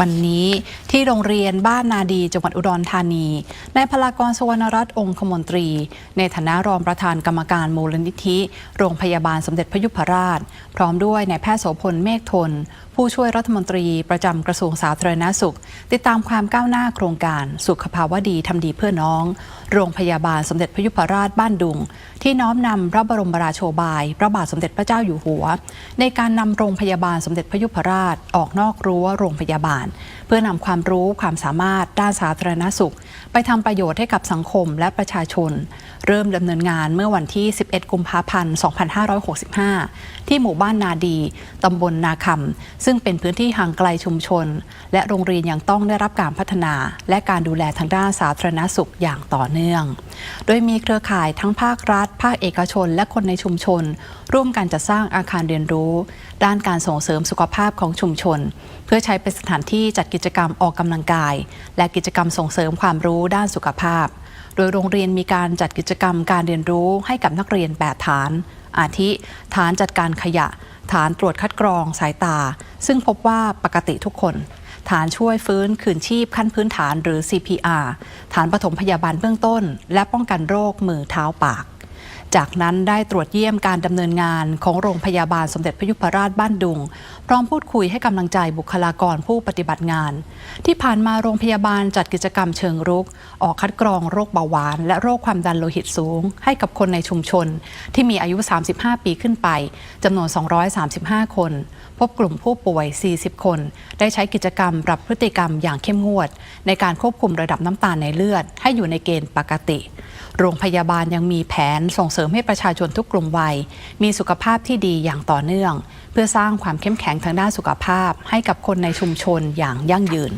วันนี้ที่โรงเรียนบ้านนาดีจังหวัดอุดรธานีนายพลากรสวรรณรัตน์องคมนตรี ในฐานะรองประธานกรรมการมูลนิธิ โรงพยาบาลสมเด็จพยุพราช พร้อมด้วยนายแพทย์โสพลเมฆทน ผู้ช่วยรัฐมนตรีประจำกระทรวงสาธารณาสุข ติดตามความก้าวหน้าโครงการสุขภาวะดีทำดีเพื่อน้อง โรงพยาบาลสมเด็จพยุพราชบ้านดุง ที่น้อมนำพระบรมราโชบาย พระบาทสมเด็จพระเจ้าอยู่หัว ในการนำโรงพยาบาลสมเด็จพยุพราชออกนอกรั้วโรงพยาบาล เพื่อนำความรู้ความสามารถด้านสาธารณสุข ไปทำประโยชน์ให้กับสังคมและประชาชน เริ่มดำเนินงานเมื่อวันที่ 11 กุมภาพันธ์ 2565 ที่หมู่บ้านนาดีตำบลนาคำซึ่งเป็นพื้นที่ห่างไกลชุมชน และโรงเรียนยังต้องได้รับการพัฒนา และการดูแลทางด้านสาธารณสุขอย่างต่อเนื่อง โดยมีเครือข่ายทั้งภาครัฐ ภาคเอกชน และคนในชุมชน ร่วมกันจัดสร้างอาคารเรียนรู้ ด้านการส่งเสริมสุขภาพของชุมชน เพื่อใช้เป็นสถานที่จัดกิจกรรมออกกำลังกาย และกิจกรรมส่งเสริมความรู้ด้านสุขภาพ โดยโรงเรียนมีการจัดกิจกรรมการเรียนรู้ให้กับนักเรียน8ฐาน อาทิ ฐานจัดการขยะ ฐานตรวจคัดกรองสายตา ซึ่งพบว่าปกติทุกคน ฐานช่วยฟื้นคืนชีพขั้นพื้นฐานหรือ CPR ฐานปฐมพยาบาลเบื้องต้น และป้องกันโรคมือเท้าปากจากนั้นได้ตรวจเยี่ยมการดำเนินงานของโรงพยาบาลสมเด็จพระยุพราชบ้านดุง พร้อมพูดคุยให้กำลังใจบุคลากรผู้ปฏิบัติงาน ที่ผ่านมาโรงพยาบาลจัดกิจกรรมเชิงรุก ออกคัดกรองโรคเบาหวาน และโรคความดันโลหิตสูง ให้กับคนในชุมชน ที่มีอายุ 35 ปีขึ้นไปจำนวน 235 คน พบกลุ่มผู้ป่วย 40 คน ได้ใช้กิจกรรมปรับพฤติกรรมอย่างเข้มงวด ในการควบคุมระดับน้ำตาลในเลือด ให้อยู่ในเกณฑ์ปกติ โรงพยาบาลยังมีแผนส่งเสริมให้ประชาชนทุกกลุ่มวัย มีสุขภาพที่ดีอย่างต่อเนื่อง เพื่อสร้างความเข้มแข็งงทางด้านสุขภาพให้กับคนในชุมชนอย่างยั่งยืน